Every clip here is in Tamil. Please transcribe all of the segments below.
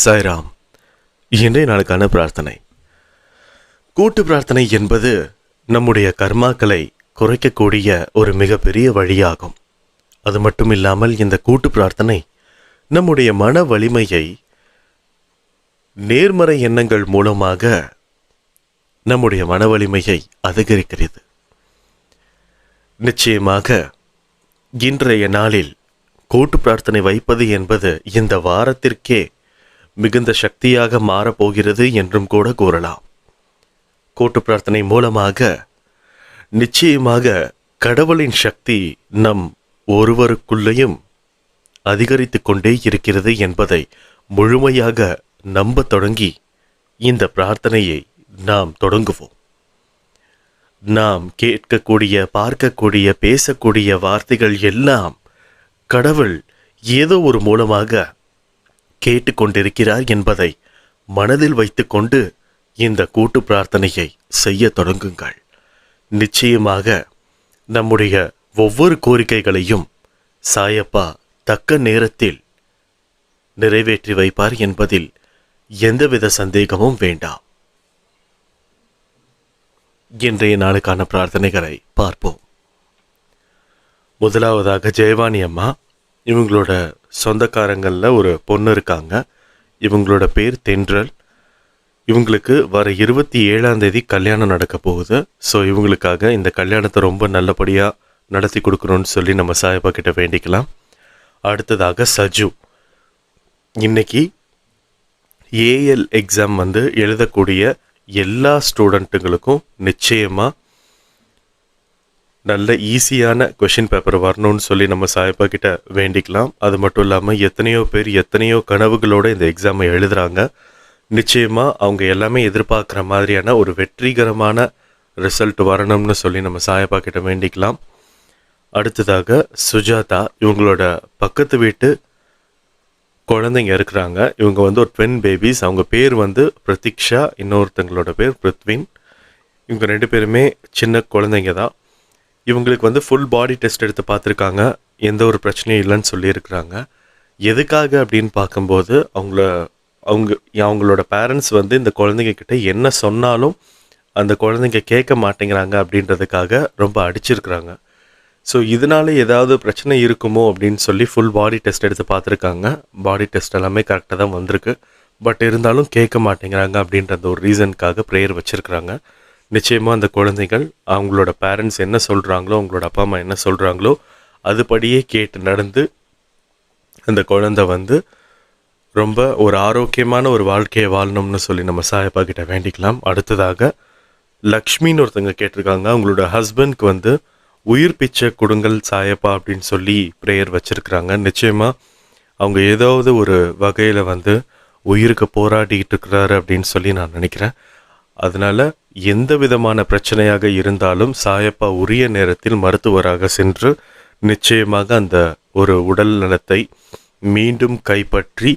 சாய்ராம் இன்றைய நாளுக்கான பிரார்த்தனை. கூட்டு பிரார்த்தனை என்பது நம்முடைய கர்மாக்களை குறைக்கக்கூடிய ஒரு மிகப்பெரிய வழியாகும். அது மட்டும் இல்லாமல் இந்த கூட்டு பிரார்த்தனை நம்முடைய மன வலிமையை நேர்மறை எண்ணங்கள் மூலமாக நம்முடைய மன வலிமையை அதிகரிக்கிறது. நிச்சயமாக இன்றைய நாளில் கூட்டு பிரார்த்தனை வைப்பது என்பது இந்த வாரத்திற்கே மிகுந்த சக்தியாக மாறப்போகிறது என்றும் கூட கூறலாம். கூட்டு பிரார்த்தனை மூலமாக நிச்சயமாக கடவுளின் சக்தி நம் ஒருவருக்குள்ளேயும் அதிகரித்து கொண்டே இருக்கிறது என்பதை முழுமையாக நம்பத் தொடங்கி இந்த பிரார்த்தனையை நாம் தொடங்குவோம். நாம் கேட்கக்கூடிய பார்க்கக்கூடிய பேசக்கூடிய வார்த்தைகள் எல்லாம் கடவுள் ஏதோ ஒரு மூலமாக கேட்டுக்கொண்டிருக்கிறார் என்பதை மனதில் வைத்துக்கொண்டு இந்த கூட்டு பிரார்த்தனையை செய்ய தொடங்குங்கள். நிச்சயமாக நம்முடைய ஒவ்வொரு கோரிக்கைகளையும் சாயப்பா தக்க நேரத்தில் நிறைவேற்றி வைப்பார் என்பதில் எந்தவித சந்தேகமும் வேண்டாம். இன்றைய நாளுக்கான பிரார்த்தனைகளை பார்ப்போம். முதலாவதாக ஜெயவாணி அம்மா இவங்களோட சொந்தக்காரங்களில் ஒரு பொண்ணு இருக்காங்க. இவங்களோட பேர் தென்றல். இவங்களுக்கு வர இருபத்தி ஏழாம் தேதி கல்யாணம் நடக்க போகுது. ஸோ இவங்களுக்காக இந்த கல்யாணத்தை ரொம்ப நல்லபடியாக நடத்தி கொடுக்கணும்னு சொல்லி நம்ம சாயப்பா கிட்ட வேண்டிக்கலாம். அடுத்ததாக சஜு. இன்னைக்கு ஏஎல் எக்ஸாம் வந்து எழுதக்கூடிய எல்லா ஸ்டூடெண்ட்டுங்களுக்கும் நிச்சயமாக நல்ல ஈஸியான கொஷின் பேப்பர் வரணும்னு சொல்லி நம்ம சாயப்பா கிட்ட வேண்டிக்கலாம். அது மட்டும் இல்லாமல் எத்தனையோ பேர் எத்தனையோ கனவுகளோடு இந்த எக்ஸாமை எழுதுறாங்க. நிச்சயமாக அவங்க எல்லாமே எதிர்பார்க்குற மாதிரியான ஒரு வெற்றிகரமான ரிசல்ட் வரணும்னு சொல்லி நம்ம சாயப்பா கிட்ட வேண்டிக்கலாம். அடுத்ததாக சுஜாதா இவங்களோட பக்கத்து வீட்டு குழந்தைங்க இருக்கிறாங்க. இவங்க வந்து ஒரு ட்வின் பேபிஸ் அவங்க பேர் வந்து பிரதீக்ஷா இன்னொருத்தங்களோட பேர் பிருத்வின். இவங்க ரெண்டு பேருமே சின்ன குழந்தைங்க தான். இவங்களுக்கு வந்து ஃபுல் பாடி டெஸ்ட் எடுத்து பார்த்துருக்காங்க. எந்த ஒரு பிரச்சனையும் இல்லைன்னு சொல்லியிருக்கிறாங்க. எதுக்காக அப்படின்னு பார்க்கும்போது அவங்கள அவங்க அவங்களோட பேரண்ட்ஸ் வந்து இந்த குழந்தைங்க கிட்ட என்ன சொன்னாலும் அந்த குழந்தைங்க கேட்க மாட்டேங்கிறாங்க அப்படின்றதுக்காக ரொம்ப அடிச்சிருக்கிறாங்க. ஸோ இதனால ஏதாவது பிரச்சனை இருக்குமோ அப்படின்னு சொல்லி ஃபுல் பாடி டெஸ்ட் எடுத்து பார்த்துருக்காங்க. பாடி டெஸ்ட் எல்லாமே கரெக்டாக தான் வந்திருக்கு. பட் இருந்தாலும் கேட்க மாட்டேங்கிறாங்க அப்படின்ற ஒரு ரீசனுக்காக ப்ரேயர் வச்சுருக்குறாங்க. நிச்சயமாக அந்த குழந்தைகள் அவங்களோட பேரண்ட்ஸ் என்ன சொல்கிறாங்களோ அவங்களோட அப்பா அம்மா என்ன சொல்கிறாங்களோ அதுபடியே கேட்டு நடந்து அந்த குழந்தை வந்து ரொம்ப ஒரு ஆரோக்கியமான ஒரு வாழ்க்கையை வாழணும்னு சொல்லி நம்ம சாயப்பா கிட்ட வேண்டிக்கலாம். அடுத்ததாக லக்ஷ்மின்னு ஒருத்தங்க கேட்டிருக்காங்க. அவங்களோட ஹஸ்பண்ட்க்கு வந்து உயிர் பிச்சை கொடுங்கள் சாயப்பா அப்படின்னு சொல்லி ப்ரேயர் வச்சுருக்குறாங்க. நிச்சயமாக அவங்க ஏதாவது ஒரு வகையில் வந்து உயிருக்கு போராடிக்கிட்டு இருக்கிறாரு அப்படின்னு சொல்லி நான் நினைக்கிறேன். அதனால் எந்த விதமான பிரச்சனையாக இருந்தாலும் சாயப்பா உரிய நேரத்தில் மருத்துவராக சென்று நிச்சயமாக அந்த ஒரு உடல் நலத்தை மீண்டும் கைப்பற்றி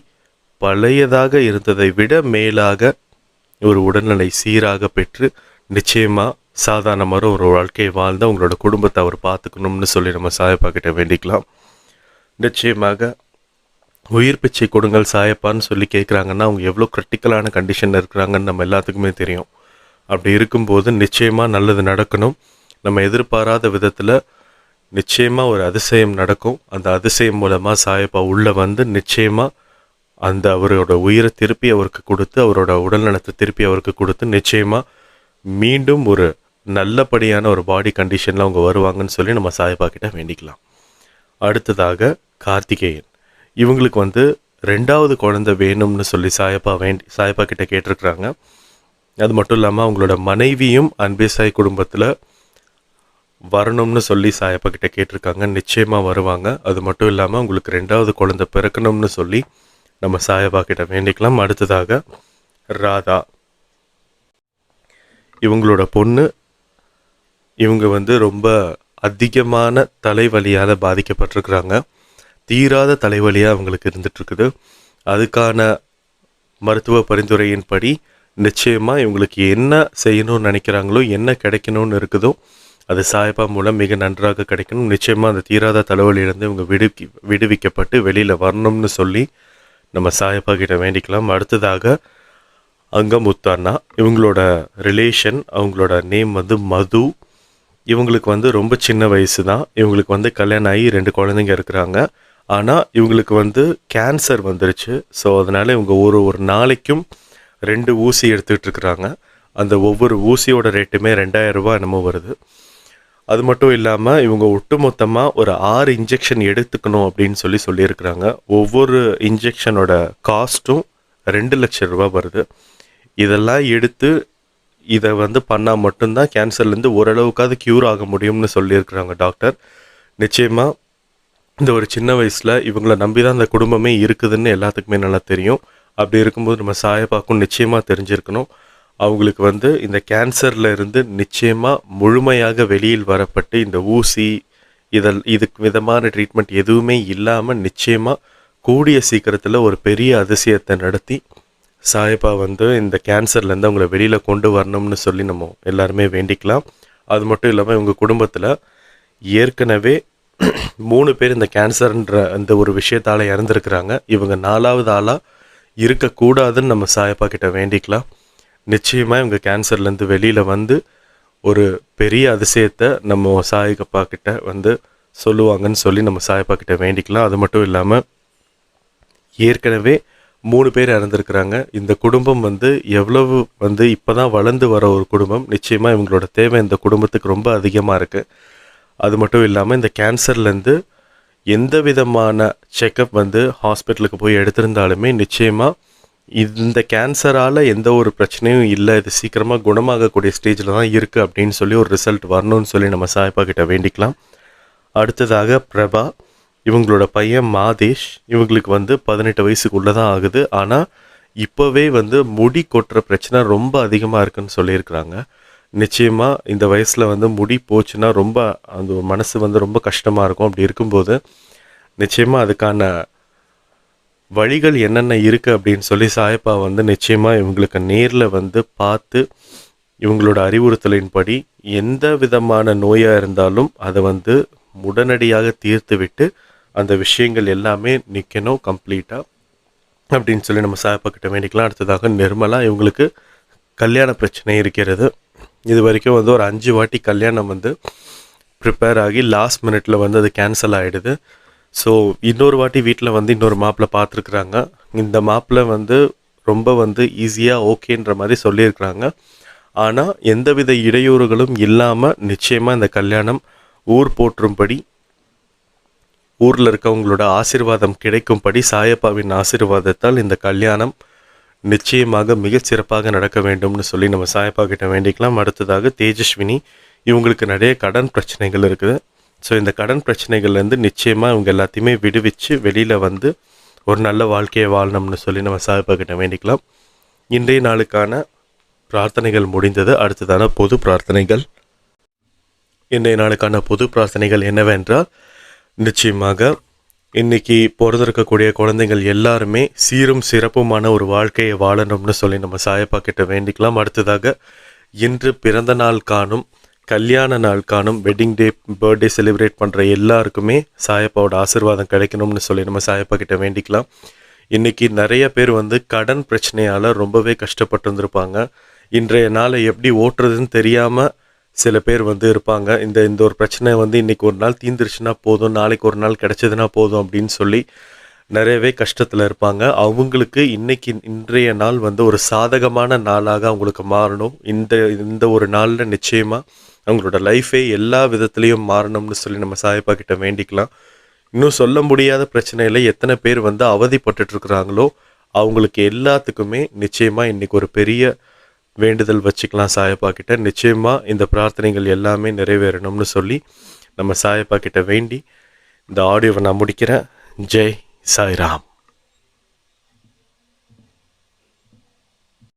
பழையதாக இருந்ததை விட மேலாக ஒரு உடல்நிலை சீராக பெற்று நிச்சயமாக சாதாரணமாக ஒரு வாழ்க்கையை வாழ்ந்து அவங்களோட குடும்பத்தை அவர் பார்த்துக்கணும்னு சொல்லி நம்ம சாயப்பா கிட்ட வேண்டிக்கலாம். நிச்சயமாக உயிர் பிச்சை கொடுங்கள் சாயப்பான்னு சொல்லி கேட்குறாங்கன்னா அவங்க எவ்வளோ கிரிட்டிக்கலான கண்டிஷனில் இருக்கிறாங்கன்னு நம்ம எல்லாத்துக்குமே தெரியும். அப்படி இருக்கும்போது நிச்சயமாக நல்லது நடக்கணும். நம்ம எதிர்பாராத விதத்தில் நிச்சயமாக ஒரு அதிசயம் நடக்கும். அந்த அதிசயம் மூலமாக சாயப்பா உள்ளே வந்து நிச்சயமாக அந்த அவரோட உயிரை திருப்பி அவருக்கு கொடுத்து அவரோட உடல் நலத்தை திருப்பி அவருக்கு கொடுத்து நிச்சயமாக மீண்டும் ஒரு நல்லபடியான ஒரு பாடி கண்டிஷனில் அவங்க வருவாங்கன்னு சொல்லி நம்ம சாயப்பா கிட்ட வேண்டிக்கலாம். அடுத்ததாக கார்த்திகேயன். இவங்களுக்கு வந்து ரெண்டாவது குழந்தை வேணும்னு சொல்லி சாயப்பா வேண்டி சாயப்பா கிட்ட கேட்டிருக்கிறாங்க. அது மட்டும் இல்லாமல் அவங்களோட மனைவியும் அன்பே சாய் குடும்பத்தில் வரணும்னு சொல்லி சாயப்பா கிட்ட கேட்டிருக்காங்க. நிச்சயமாக வருவாங்க. அது மட்டும் இல்லாமல் உங்களுக்கு ரெண்டாவது குழந்தை பிறக்கணும்னு சொல்லி நம்ம சாயப்பா கிட்ட வேண்டிக்கலாம். அடுத்ததாக ராதா. இவங்களோட பொண்ணு இவங்க வந்து ரொம்ப அதிகமான தலைவலியால் பாதிக்கப்பட்டிருக்கிறாங்க. தீராத தலைவலியாக அவங்களுக்கு இருந்துகிட்ருக்குது அதுக்கான மருத்துவ பரிந்துரையின்படி நிச்சயமாக இவங்களுக்கு என்ன செய்யணும்னு நினைக்கிறாங்களோ என்ன கிடைக்கணும்னு இருக்குதோ அது சாயப்பா மூலம் மிக நன்றாக கிடைக்கணும். நிச்சயமாக அந்த தீராத தலைவலியிலேருந்து இவங்க விடுவி விடுவிக்கப்பட்டு வெளியில் வரணும்னு சொல்லி நம்ம சாயப்பா கிட்ட வேண்டிக்கலாம். அடுத்ததாக அங்கமுத்து அண்ணா இவங்களோட ரிலேஷன் அவங்களோட நேம் வந்து மது. இவங்களுக்கு வந்து ரொம்ப சின்ன வயசு தான் இவங்களுக்கு வந்து கல்யாணம் ஆகி ரெண்டு குழந்தைங்க இருக்கிறாங்க. ஆனால் இவங்களுக்கு வந்து கேன்சர் வந்துருச்சு. ஸோ அதனால் இவங்க ஒரு ஒரு நாளைக்கும் ரெண்டு ஊசி எடுத்துக்கிட்டு இருக்கிறாங்க அந்த ஒவ்வொரு ஊசியோட ரேட்டுமே ரெண்டாயிரம் ரூபாய் என்னமோ வருது. அது மட்டும் இல்லாமல் இவங்க ஒட்டுமொத்தமாக ஒரு ஆறு இன்ஜெக்ஷன் எடுத்துக்கணும் அப்படின்னு சொல்லி சொல்லியிருக்கிறாங்க. ஒவ்வொரு இன்ஜெக்ஷனோட காஸ்ட்டும் ரெண்டு லட்சம் ரூபா வருது. இதெல்லாம் எடுத்து இதை வந்து பண்ணால் மட்டும்தான் கேன்சர்லேருந்து ஓரளவுக்காவது க்யூர் ஆக முடியும்னு சொல்லியிருக்கிறாங்க டாக்டர். நிச்சயமாக இந்த ஒரு சின்ன வயசில் இவங்களை நம்பி தான் அந்த குடும்பமே இருக்குதுன்னு எல்லாத்துக்குமே நல்லா தெரியும். அப்படி இருக்கும்போது நம்ம சாயப்பாக்கும் நிச்சயமாக தெரிஞ்சிருக்கணும். அவங்களுக்கு வந்து இந்த கேன்சரில் இருந்து நிச்சயமாக முழுமையாக வெளியில் வரப்பட்டு இந்த ஊசி இதல் இதுக்கு விதமான ட்ரீட்மெண்ட் எதுவுமே இல்லாமல் நிச்சயமாக கூடிய சீக்கிரத்தில் ஒரு பெரிய அதிசயத்தை நடத்தி சாயப்பா வந்து இந்த கேன்சர்லேருந்து அவங்கள வெளியில் கொண்டு வரணும்னு சொல்லி நம்ம எல்லாருமே வேண்டிக்கலாம். அது மட்டும் இல்லாமல் இவங்க குடும்பத்தில் ஏற்கனவே மூணு பேர் இந்த கேன்சர்ன்ற அந்த ஒரு விஷயத்தால் இறந்துருக்குறாங்க. இவங்க நாலாவது ஆளாக இருக்கக்கூடாதுன்னு நம்ம சாயப்பா கிட்ட வேண்டிக்கலாம். நிச்சயமாக இவங்க கேன்சர்லேருந்து வெளியில் வந்து ஒரு பெரிய அதிசயத்தை நம்ம சாயப்பா கிட்ட வந்து சொல்லுவாங்கன்னு சொல்லி நம்ம சாயப்பா கிட்ட வேண்டிக்கலாம். அது மட்டும் இல்லாமல் ஏற்கனவே மூணு பேர் இறந்துருக்குறாங்க. இந்த குடும்பம் வந்து எவ்வளவு வந்து இப்போ தான் வளர்ந்து வர ஒரு குடும்பம். நிச்சயமாக இவங்களோட தேவை இந்த குடும்பத்துக்கு ரொம்ப அதிகமாக இருக்குது அது மட்டும் இல்லாமல் இந்த கேன்சர்லேருந்து எந்த விதமான செக்கப் வந்து ஹாஸ்பிட்டலுக்கு போய் எடுத்திருந்தாலுமே நிச்சயமாக இந்த கேன்சரால் எந்த ஒரு பிரச்சனையும் இல்லை. இது சீக்கிரமாக குணமாகக்கூடிய ஸ்டேஜில் தான் இருக்குது அப்படின்னு சொல்லி ஒரு ரிசல்ட் வரணும்னு சொல்லி நம்ம சாய்ப்பா கிட்ட வேண்டிக்கலாம். அடுத்ததாக பிரபா இவங்களோட பையன் மாதேஷ் இவங்களுக்கு வந்து பதினெட்டு வயசுக்குள்ளே தான் ஆகுது. ஆனால் இப்போவே வந்து முடி கொட்டுற பிரச்சனை ரொம்ப அதிகமாக இருக்குன்னு சொல்லியிருக்கிறாங்க. நிச்சயமாக இந்த வயசில் வந்து முடி போச்சுன்னா ரொம்ப அந்த மனசு வந்து ரொம்ப கஷ்டமாக இருக்கும். அப்படி இருக்கும்போது நிச்சயமாக அதுக்கான வழிகள் என்னென்ன இருக்குது அப்படின்னு சொல்லி சாயப்பா வந்து நிச்சயமாக இவங்களுக்கு நேரில் வந்து பார்த்து இவங்களோட அறிவுறுத்தலின்படி எந்த விதமான நோயாக இருந்தாலும் அதை வந்து உடனடியாக தீர்த்து விட்டு அந்த விஷயங்கள் எல்லாமே நிற்கணும் கம்ப்ளீட்டாக அப்படின்னு சொல்லி நம்ம சாயப்பா கிட்ட வேண்டிக்கலாம். அடுத்ததாக நிர்மலா இவங்களுக்கு கல்யாண பிரச்சனை இருக்கிறது. இது வரைக்கும் வந்து ஒரு அஞ்சு வாட்டி கல்யாணம் வந்து ப்ரிப்பேர் ஆகி லாஸ்ட் மினிட்ல வந்து அது கேன்சல் ஆகிடுது ஸோ இன்னொரு வாட்டி வீட்டில் வந்து இன்னொரு மாப்பிள்ளை பார்த்துருக்குறாங்க. இந்த மாப்பிள்ளை வந்து ரொம்ப வந்து ஈஸியாக ஓகேன்ற மாதிரி சொல்லியிருக்கிறாங்க. ஆனால் எந்தவித இடையூறுகளும் இல்லாமல் நிச்சயமாக இந்த கல்யாணம் ஊர் போற்றும்படி ஊரில் இருக்கவங்களோட ஆசிர்வாதம் கிடைக்கும்படி சாயப்பாவின் ஆசீர்வாதத்தால் இந்த கல்யாணம் நிச்சயமாக மிக சிறப்பாக நடக்க வேண்டும்னு சொல்லி நம்ம சாயப்பா கிட்ட வேண்டிக்கலாம். அடுத்ததாக தேஜஸ்வினி. இவங்களுக்கு நிறைய கடன் பிரச்சனைகள் இருக்குது. ஸோ இந்த கடன் பிரச்சனைகள்லேருந்து நிச்சயமாக இவங்க எல்லாத்தையுமே விடுவிச்சு வெளியில் வந்து ஒரு நல்ல வாழ்க்கையை வாழணும்னு சொல்லி நம்ம சாயப்பா கிட்ட வேண்டிக்கலாம். இன்றைய நாளுக்கான பிரார்த்தனைகள் முடிந்தது. அடுத்ததான பொது பிரார்த்தனைகள். இன்றைய நாளுக்கான பொது பிரார்த்தனைகள் என்னவென்றால் நிச்சயமாக இன்னைக்கு பிறந்திருக்கக்கூடிய குழந்தைகள் எல்லாருமே சீரும் சிறப்புமான ஒரு வாழ்க்கையை வாழணும்னு சொல்லி நம்ம சாயப்பா கிட்ட வேண்டிக்கலாம். அடுத்ததாக இன்று பிறந்த நாள் காணும் கல்யாண நாள் காணும் வெட்டிங் டே பர்த்டே செலிப்ரேட் பண்ணுற எல்லாருக்குமே சாயப்பாவோட ஆசீர்வாதம் கிடைக்கணும்னு சொல்லி நம்ம சாயப்பா கிட்ட வேண்டிக்கலாம். இன்னைக்கு நிறைய பேர் வந்து கடன் பிரச்சனையால் ரொம்பவே கஷ்டப்பட்டு இருந்திருப்பாங்க இன்றைய நாளை எப்படி ஓட்டுறதுன்னு தெரியாமல் சில பேர் வந்து இருப்பாங்க. இந்த இந்த ஒரு பிரச்சனை வந்து இன்னைக்கு ஒரு நாள் தீந்துருச்சுன்னா போதும் நாளைக்கு ஒரு நாள் கிடச்சதுன்னா போதும் அப்படின்னு சொல்லி நிறையவே கஷ்டத்தில் இருப்பாங்க. அவங்களுக்கு இன்றைக்கி இன்றைய நாள் வந்து ஒரு சாதகமான நாளாக அவங்களுக்கு மாறணும். இந்த இந்த ஒரு நாளில் நிச்சயமாக அவங்களோட லைஃபே எல்லா விதத்துலேயும் மாறணும்னு சொல்லி நம்ம சாயப்பா கிட்ட வேண்டிக்கலாம். இன்னும் சொல்ல முடியாத பிரச்சனையில் எத்தனை பேர் வந்து அவதிப்பட்டுட்ருக்குறாங்களோ அவங்களுக்கு எல்லாத்துக்குமே நிச்சயமாக இன்றைக்கி ஒரு பெரிய வேண்டுதல் வச்சுக்கலாம் சாயப்பா கிட்ட. நிச்சயமாக இந்த பிரார்த்தனைகள் எல்லாமே நிறைவேறணும்னு சொல்லி நம்ம சாயப்பா கிட்ட வேண்டி இந்த ஆடியோவை நான் முடிக்கிறேன். ஜெய் சாய்ராம்.